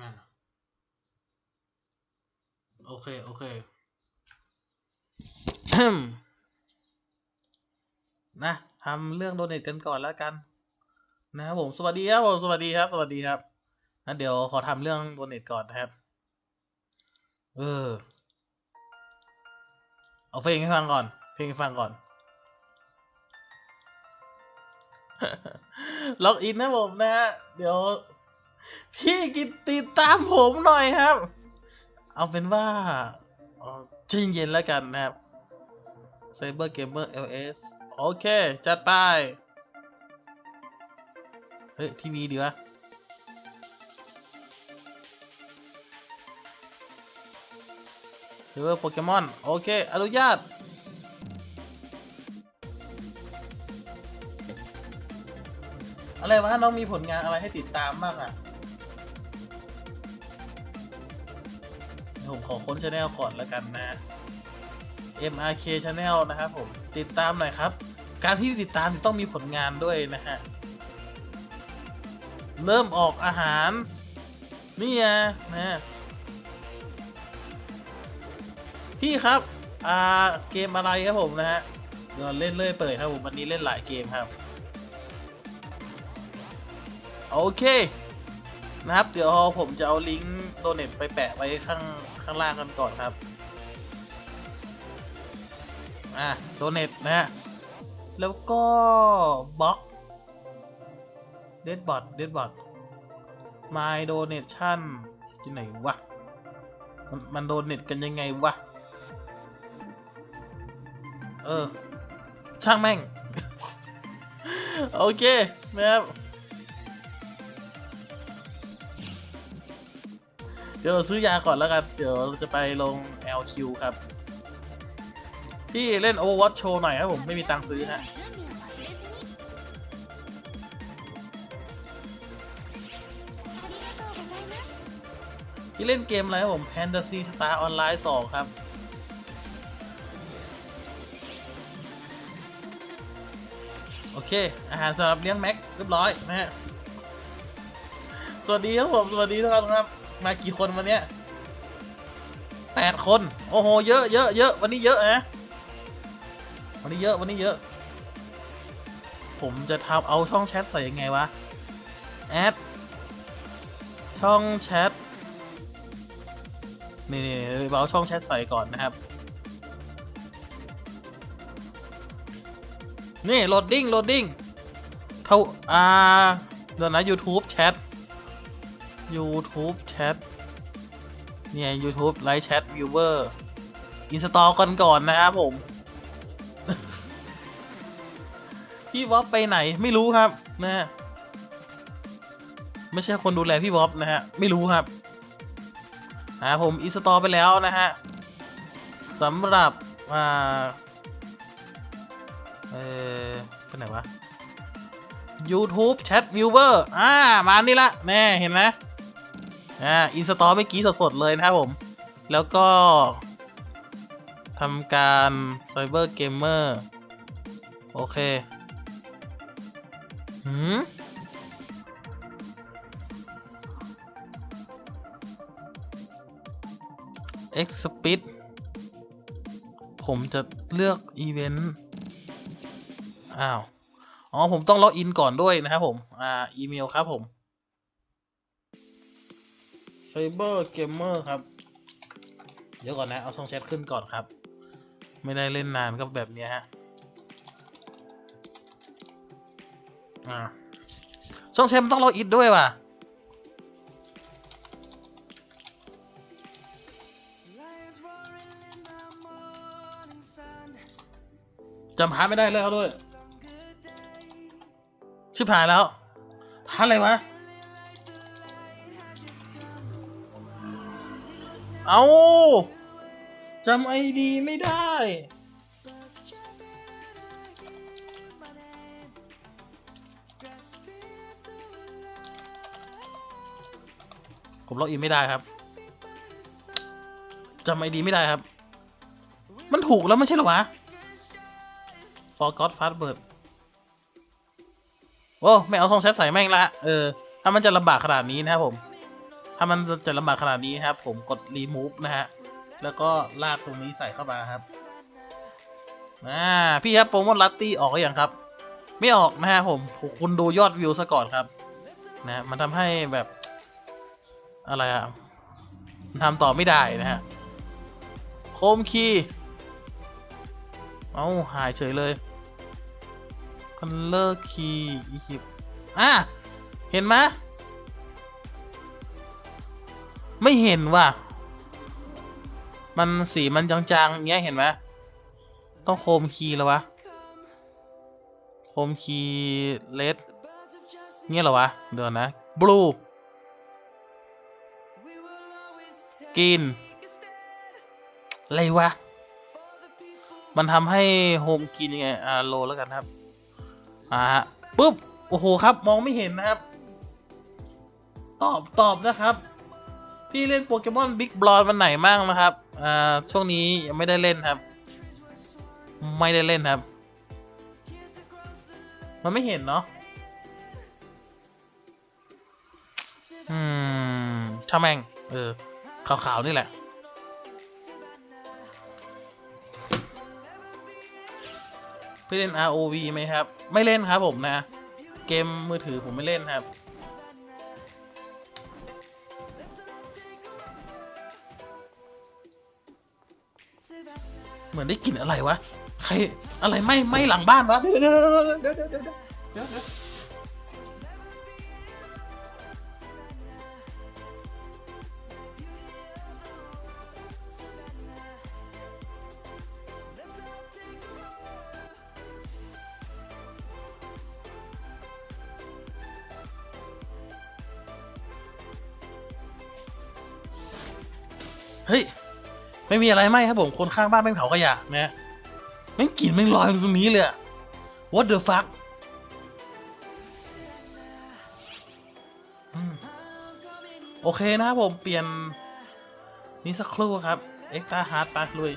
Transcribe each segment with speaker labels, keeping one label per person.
Speaker 1: อ่าโอเค โอเคนะทำเรื่องโดเนทกันก่อนแล้วกัน นะครับผมสวัสดีครับผมสวัสดีครับ สวัสดีครับนะเดี๋ยวขอทำเรื่องโดเนทก่อนนะครับ เออ เอาเพลงให้ฟังก่อน เพลงให้ฟังก่อนล็อกอินนะผมนะฮะเดี๋ยว พี่กิตติดตามผมหน่อยครับ เอาเป็นว่าเอ่อใจเย็นแล้วกันนะครับ Cyber Gamer LS โอเค จัดไป เฮ้ย ทีวีดีวะเซิร์ฟเวอโปเกมอน โอเค อนุญาตอะไรวะน้องมีผลงานอะไรให้ติดตามบ้างอะ ผมขอค้นช anel ก่อนแล้วกันนะ MRK Channel นะครับผม ติดตามหน่อยครับ การที่ติดตามต้องมีผลงานด้วยนะฮะ เริ่มออกอาหาร นี่ไงนะพี่ครับ อ่า เกมอะไรครับผมนะฮะเดี๋ยวเล่นเรื่อยเปิดครับผม วันนี้เล่นหลายเกมครับ โอเคนะครับ เดี๋ยวผมจะเอาลิงก์โดเน็ตไปแปะไว้ข้าง ข้างล่างกันก่อนครับ อะโดเน็ตนะฮะ แล้วก็บล็อกเดดบอทเดดบอท my donation ที่ไหนวะ มันมันโดเน็ตกันยังไงวะ เออ ช่างแม่ง โอเคนะครับ เดี๋ยวเราซื้อยาก่อนแล้วกัน เดี๋ยวเราจะไปลง LQ ครับพี่เล่น Overwatch โชว์หน่อยครับผม ไม่มีตังค์ซื้อฮะพี่เล่นเกมอะไรครับผม Fantasy Star Online 2 ครับโอเค อาหารสำหรับเลี้ยงแม็กเรียบร้อยนะฮะ สวัสดีครับผม สวัสดีทุกท่านครับ มากี่คนวันเนี้ยแปดคน โอ้โห เยอะเยอะเยอะวันนี้เยอะนะวันนี้เยอะวันนี้เยอะ ผมจะทำเอาช่องแชทใส่ยังไงวะ แอด ช่องแชท นี่นี่เอาช่องแชทใส่ก่อนนะครับ นี่โหลดดิ้งโหลดดิ้งเท่าอ่าเดี๋ยวนะ YouTube แชท YouTube แชทเนี่ย YouTube ไลฟ์แชทวิวเวอร์อินสตอลกันก่อนนะครับผม พี่วอปไปไหนไม่รู้ครับนะฮะไม่ใช่คนดูแลพี่วอปนะฮะ ไม่รู้ครับอ่าผมอินสตอลไปแล้วนะฮะสำหรับอ่าเออเป็นไหนวะ YouTube Chat Viewer อ่า มานี่ละ แน่ เห็นไหม อ่าอินสตอลเมื่อกี้สดๆเลยนะครับผม แล้วก็ทำการ Cyber Gamer โอเคหืม X Speed ผมจะเลือกอีเวนต์ อ้าว อ๋อ ผมต้องล็อกอินก่อนด้วยนะครับผม อ่า อีเมลครับผม Cyber Gamer ครับ เดี๋ยวก่อนนะ เอาช่องแชทขึ้นก่อนครับ ไม่ได้เล่นนานก็แบบนี้ฮะ อ่า ช่องแชทมันต้องล็อกอินด้วยว่ะจำพาไม่ได้แล้วด้วย ชิบหายแล้วพาอะไรวะ เอาจำไอดีไม่ได้ ผมล็อกอินไม่ได้ครับจำไอดีไม่ได้ครับ มันถูกแล้วไม่ใช่หรอวะ forgot password โอ้ ไม่เอาช่องแชทใส่แม่งละ เออ ถ้ามันจะลำบากขนาดนี้นะครับผม ถ้ามันจะลำบากขนาดนี้ครับ ผมกด remove นะฮะ แล้วก็ลากตรงนี้ใส่เข้ามาครับอ่าพี่ครับโปรโมทลัตตี้ออกหรือยังครับ ไม่ออกนะฮะผมคุณดูยอดวิวซะก่อนครับ นะมันทำให้แบบอะไรอะมันทำต่อไม่ได้นะฮะ โคมคีเอ้าหายเฉยเลย color key อีกอะ เห็นไหม ไม่เห็นว่ะ มันสีมันจางๆอย่างเงี้ยเห็นไหมต้องโคมคีแล้ววะ โคมคีเลดเงี้ยเหรอวะ เดี๋ยวนะ blue กรีนอะไรวะ มันทำให้โฮมกินยังไง อ่า โลแล้วกันครับ อ่าฮะปุ๊บ โอ้โห ครับ มองไม่เห็นนะครับ ตอบตอบนะครับ พี่เล่นโปเกมอนบิ๊กบลอนวันไหนบ้างนะครับอ่าช่วงนี้ยังไม่ได้เล่นครับ ไม่ได้เล่นครับ มันไม่เห็นเนาะอืมช่างแม่งเออขาวๆนี่แหละพี่เล่น ROV ไหมครับ ไม่เล่นครับผมนะ เกมมือถือผมไม่เล่นครับ เหมือนได้กลิ่นอะไรวะ ใครอะไรไหม่ไหม่หลังบ้านวะ เดี๋ยวเดี๋ยวเดี๋ยวเดี๋ยว มีอะไรไหมครับผมคนข้างบ้านไม่งเผาขยะนะแม่งกลิ่นแม่งลอยตรงนี้เลยอะ What the fuck โอเคนะครับผมเปลี่ยนนี่สักครู่ครับ เอ็กตาฮาร์ดปะลุย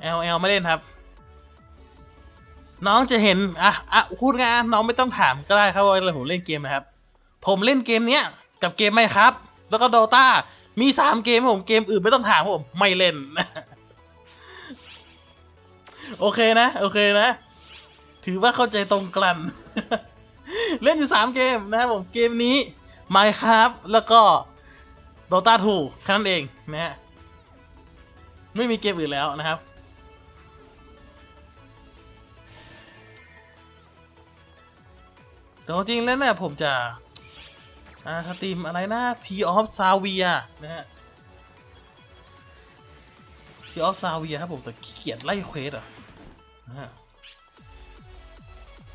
Speaker 1: เอลเอลไม่เล่นครับ น้องจะเห็นอะอะพูดไงอะน้องไม่ต้องถามก็ได้ครับว่าผมเล่นเกมนะครับ ผมเล่นเกมเนี้ยกับเกมไหมครับ แล้วก็โดตามีสามเกมผมเกมอื่นไม่ต้องถามผมไม่เล่น โอเคนะ โอเคนะ ถือว่าเข้าใจตรงกันเล่นอยู่สามเกมนะครับผมเกมนี้ Minecraft แล้วก็ Dota 2แค่นั้นเองนะฮะไม่มีเกมอื่นแล้วนะครับ แต่ว่าจริงแล้วเนี่ยผมจะอ่าสตรีมอะไรนะทีออฟซาเวียนะฮะทีออฟซาเวียครับผมแต่ขี้เกียจไล่เควสอะนะฮะ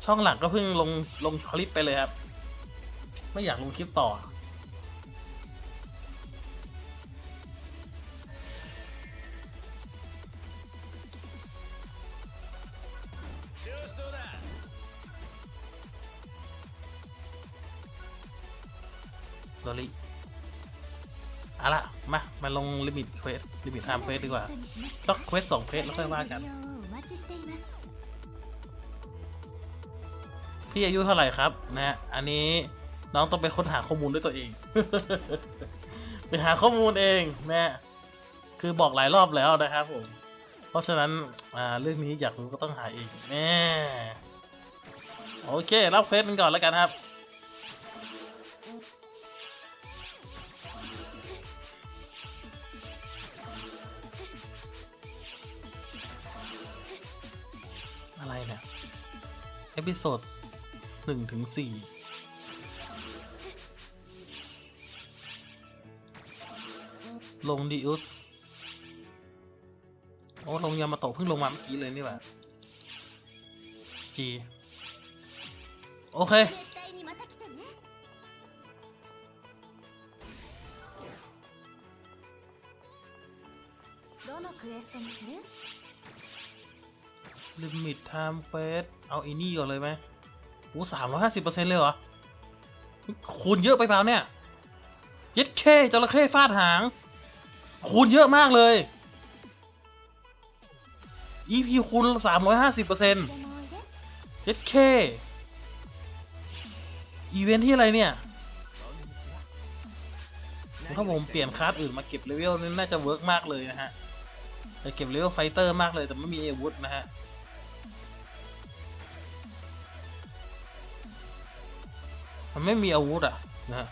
Speaker 1: ช่องหลักก็เพิ่งลงลงคลิปไปเลยครับ ไม่อยากลงคลิปต่อ ลอรี่เอาละมา มาลงลิมิตเควสลิมิตไทม์เควสดีกว่าต้องเควสสองเควสแล้วค่อยว่ากัน พี่อายุเท่าไหร่ครับ นะฮะ อันนี้น้องต้องไปค้นหาข้อมูลด้วยตัวเอง ไปหาข้อมูลเองนะฮะคือบอกหลายรอบแล้วนะครับผม เพราะฉะนั้น อ่า เรื่องนี้อยากรู้ก็ต้องหาเองแน่โอเค รับเฟซกันก่อนแล้วกันครับ เอพิโซดหนึ่งถึงสี่ ลงดีอุสโอ้ ลงยามาโตะเพิ่งลงมาเมื่อกี้เลยนี่หว่าจีโอเค
Speaker 2: 絶対にまた来てねどのクエストにする
Speaker 1: ลิมิตไทม์เฟสเอาอีนี่ก่อนเลยไหมโอ้สามร้อยห้าสิบเปอร์เซ็นต์เลยเหรอ คูณเยอะไปเปล่าเนี่ยย็ดเคจระเข้ฟาดหาง คูณเยอะมากเลย EP คูณสามร้อยห้าสิบเปอร์เซ็นต์
Speaker 2: ย็ดเค
Speaker 1: อีเวนท์ที่อะไรเนี่ยถ้าผมเปลี่ยนคลาสอื่นมาเก็บเลเวลนี่น่าจะเวิร์กมากเลยนะฮะแต่เก็บเลเวลไฟเตอร์มากเลยแต่ไม่มีอาวุธนะฮะ มันไม่มีอาวุธอะนะ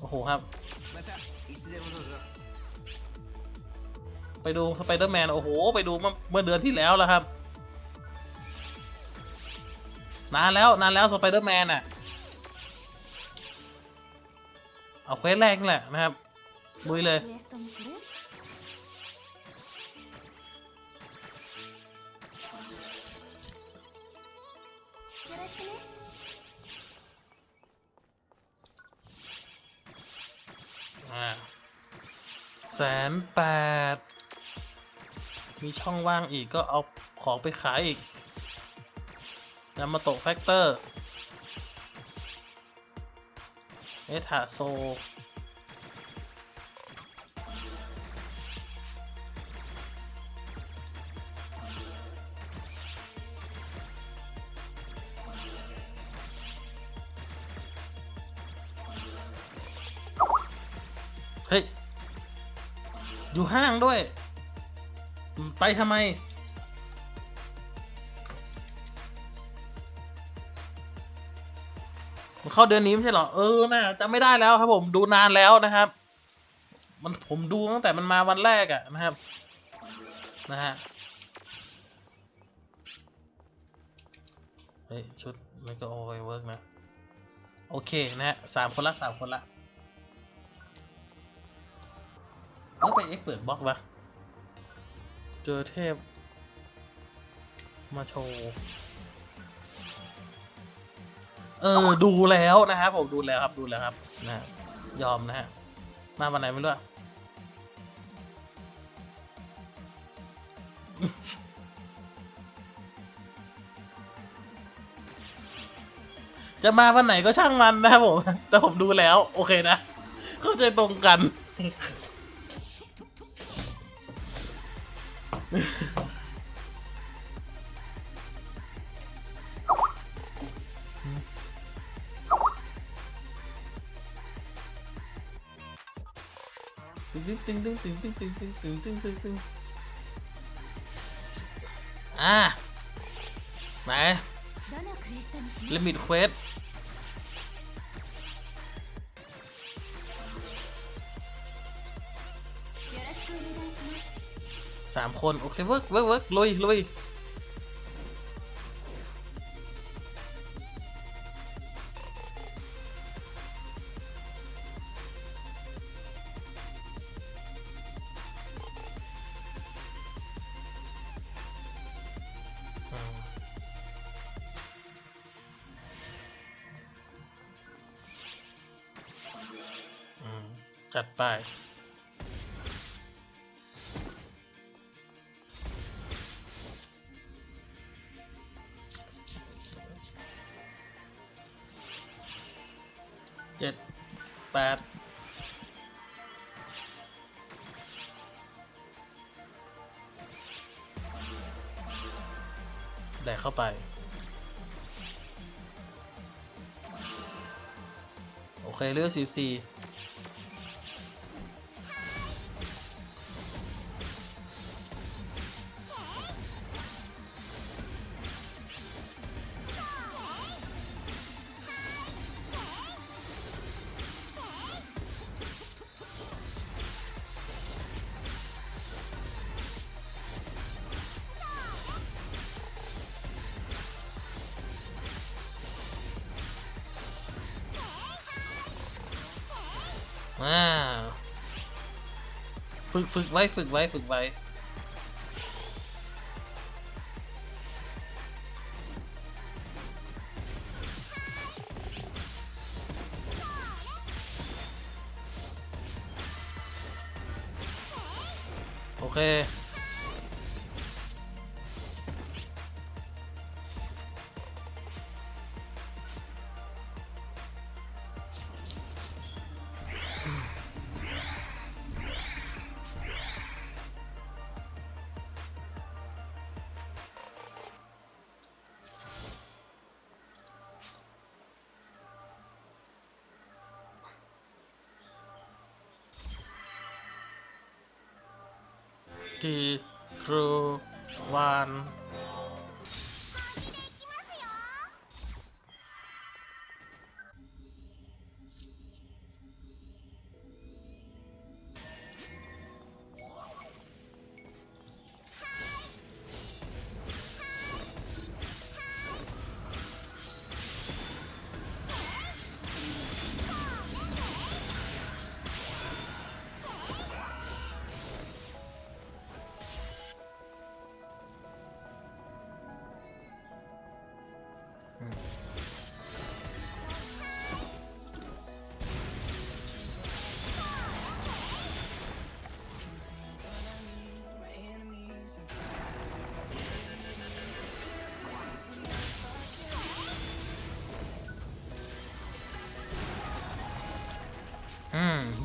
Speaker 1: โอ้โหครับ ไปดูสไปเดอร์แมนโอ้โห ไปดูเมื่อเดือนที่แล้วแล้วครับ นานแล้วนานแล้วสไปเดอร์แมนอะ เอาเควสแรกแหละนะครับบุยเลย อ่าแสนแปดมีช่องว่างอีกก็เอาของไปขายอีกนำมาตกแฟกเตอร์ เอทาโซ ห้างด้วย ไปทำไมมันเข้าเดือนนี้ไม่ใช่เหรอ เออน่าจะไม่ได้แล้วครับผมดูนานแล้วนะครับ มันผมดูตั้งแต่มันมาวันแรกอะนะครับ นะฮะเฮ้ยชุดไม่ก็โอเวอร์เวิร์กนะ โอเคนะฮะสามคนละสามคนละ ต้องไปเอ็กเปิดบล็อกปะเจอเทพ มาโชว์เออดูแล้วนะครับผมดูแล้วครับดูแล้วครับนะยอมนะฮะมาวันไหนไม่รู้อะจะมาวันไหนก็ช่างมันนะครับผม แต่ผมดูแล้ว โอเคนะ เข้าใจตรงกัน ตึงตึงตึงตึงตึงตึงตึงตึงตึงตึงตึงอ่าไหนลิมิตเควส คน โอเคเวิร์กเวิร์กเวิร์กลุยลุยอืมจัดไป ไป โอเคเลือกสิบสี่ ฝึกฝึกไว้ฝึกไว้ฝึกไว้โอเค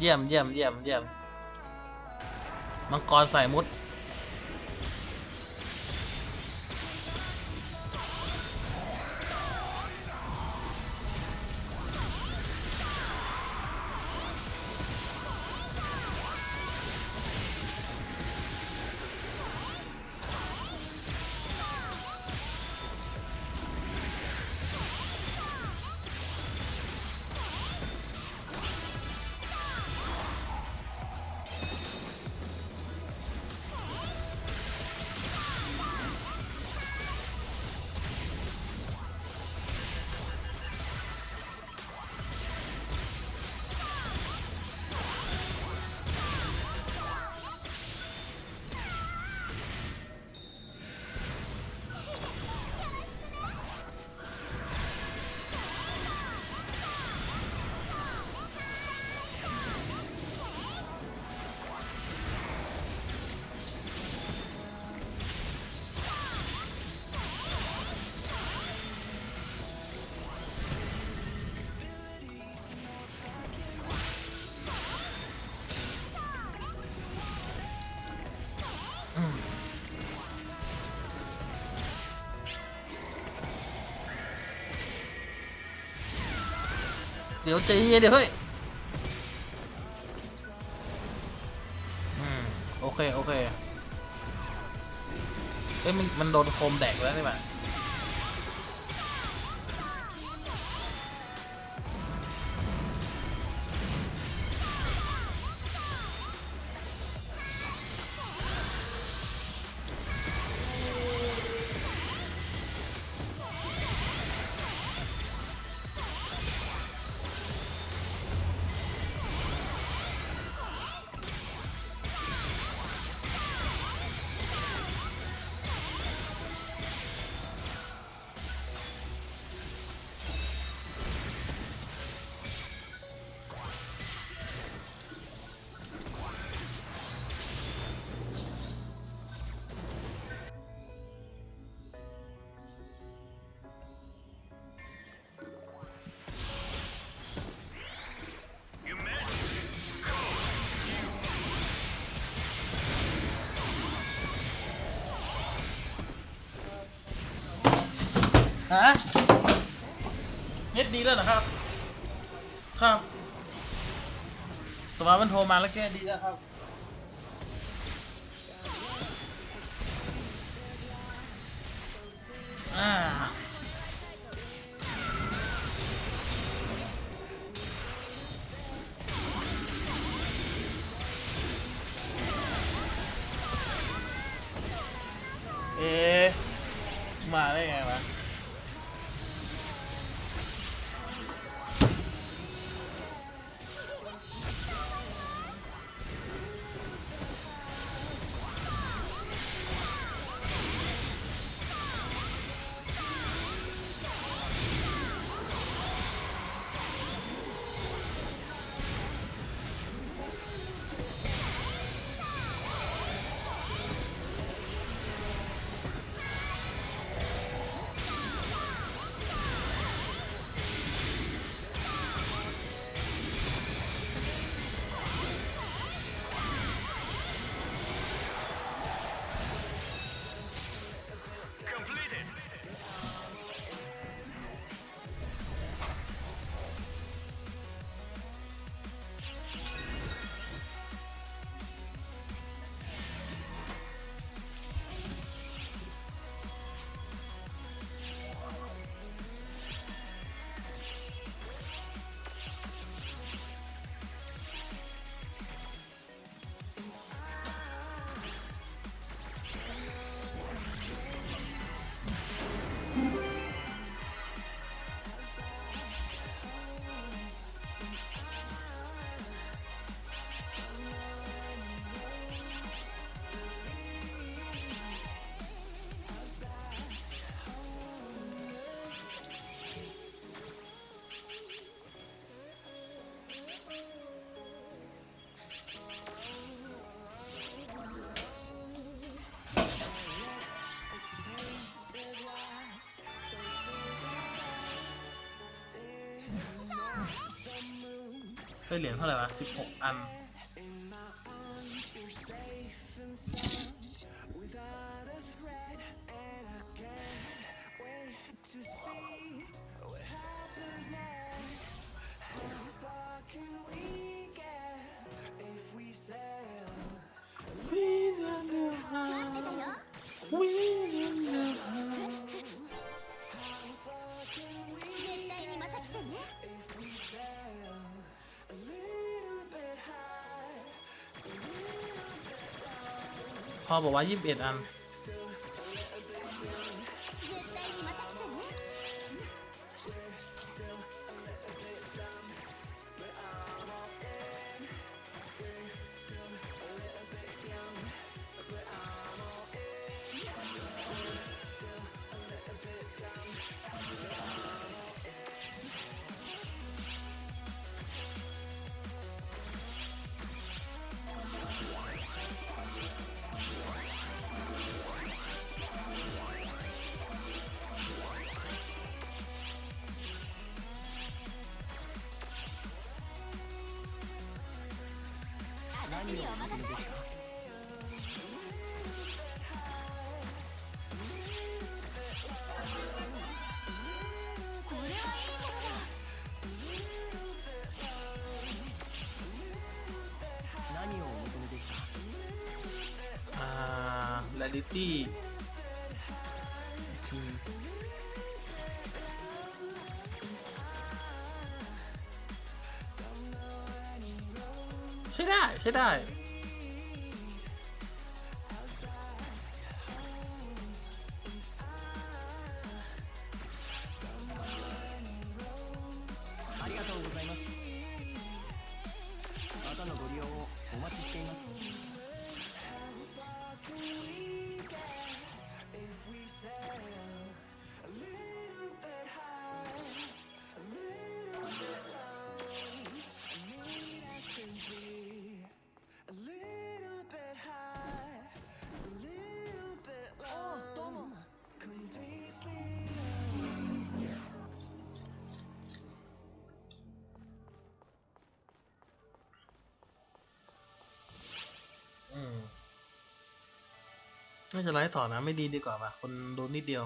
Speaker 3: เยี่ยมเยี่ยมเยี่ยมเยี่ยมมังกรใส่มุด ดี๋ยวใจเย็นเดี๋ยวเฮ้ยอืมโอเค โอเคเอ้ยมันมันโดนโคมแดกแล้วนี่มัน ฮะเน็ตดีแล้วเหรอครับ ครับสมามันโทรมาแล้วแก้ดีแล้วครับ อ่าเอ๊ะมาได้ไงวะ completed. ได้เหรียญเท่าไหร่วะสิบหกอัน พอบอกว่า 21 อัน ร r ิตี้ใช่ได้ ใช่ได้ น่าจะไลฟ์ต่อนะ ไม่ดีดีกว่าป่ะ คนโดนนิดเดียว